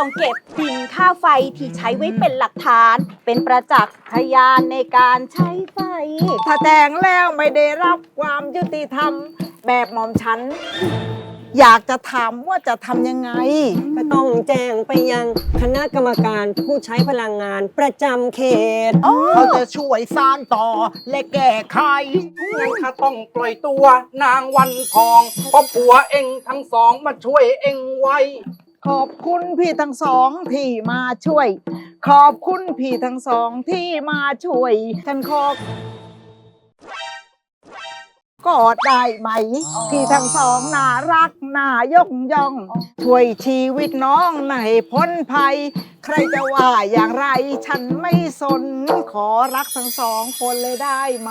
ต้องเก็บบินค่าไฟที่ใช้ไว้เป็นหลักฐาน เป็นประจักษ์พยานในการใช้ไฟ ถ้าแต่งแล้วไม่ได้รับความยุติธรรมแบบหม่อมฉัน อยากจะถามว่าจะทำยังไง ก็ต้องแจ้งไปยังคณะกรรมการผู้ใช้พลังงานประจำเขต เขาจะช่วยสร้างต่อและแก้ไขงั้นข้าต้องปล่อยตัวนางวันทองเพราะผัวเองทั้งสองมาช่วยเองไว้ ขอบคุณพี่ทั้งสองที่มาช่วย ขอบคุณพี่ทั้งสองที่มาช่วย ฉันขอกอดได้ไหม พี่ทั้งสองน่ารักน่ายกย่อง ช่วยชีวิตน้องในพ้นภัย ใครจะว่าอย่างไรฉันไม่สน ขอรักทั้งสองคนเลยได้ไหม